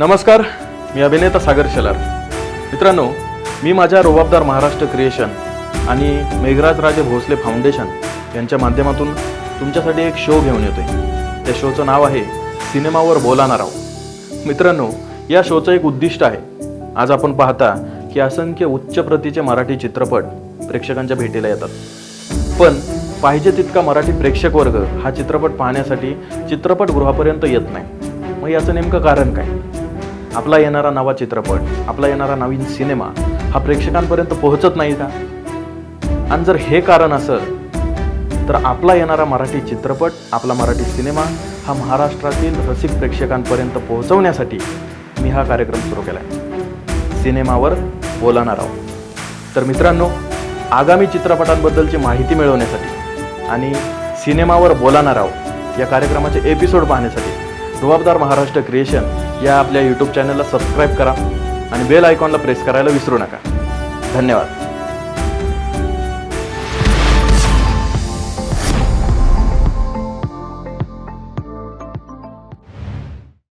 नमस्कार मी अभिनेता सागर शेलार. मित्रांनो मी माझ्या रोबाबदार महाराष्ट्र क्रिएशन आणि मेघराज राजे भोसले फाउंडेशन यांच्या माध्यमातून तुमच्यासाठी एक शो घेऊन येतोय. त्या शोचं नाव आहे सिनेमावर बोलाणार आहो मित्रांनो या शोचं एक उद्दिष्ट आहे. आज आपण पाहता की असंख्य उच्च प्रतीचे मराठी चित्रपट प्रेक्षकांच्या भेटीला येतात. पण पाहिजे तितका मराठी प्रेक्षक वर्ग हा चित्रपट पाहण्यासाठी चित्रपटगृहापर्यंत येत नाही. मग याचं नेमकं कारण काय? आपला येणारा नवा चित्रपट आपला येणारा नवीन सिनेमा हा प्रेक्षकांपर्यंत पोहोचत नाही का? आणि जर हे कारण असेल तर आपला येणारा मराठी चित्रपट आपला मराठी सिनेमा हा महाराष्ट्रातील रसिक प्रेक्षकांपर्यंत पोहोचवण्यासाठी मी हा कार्यक्रम सुरू केला आहे सिनेमावर बोलणार आहोत तर मित्रांनो आगामी चित्रपटांबद्दलची माहिती मिळवण्यासाठी आणि सिनेमावर बोलणार आहोत या कार्यक्रमाचे एपिसोड पाहण्यासाठी रुबाबदार महाराष्ट्र क्रिएशन या आपल्या यूट्यूब चॅनलला सबस्क्राईब करा आणि बेल आयकॉनला प्रेस करायला विसरू नका. धन्यवाद.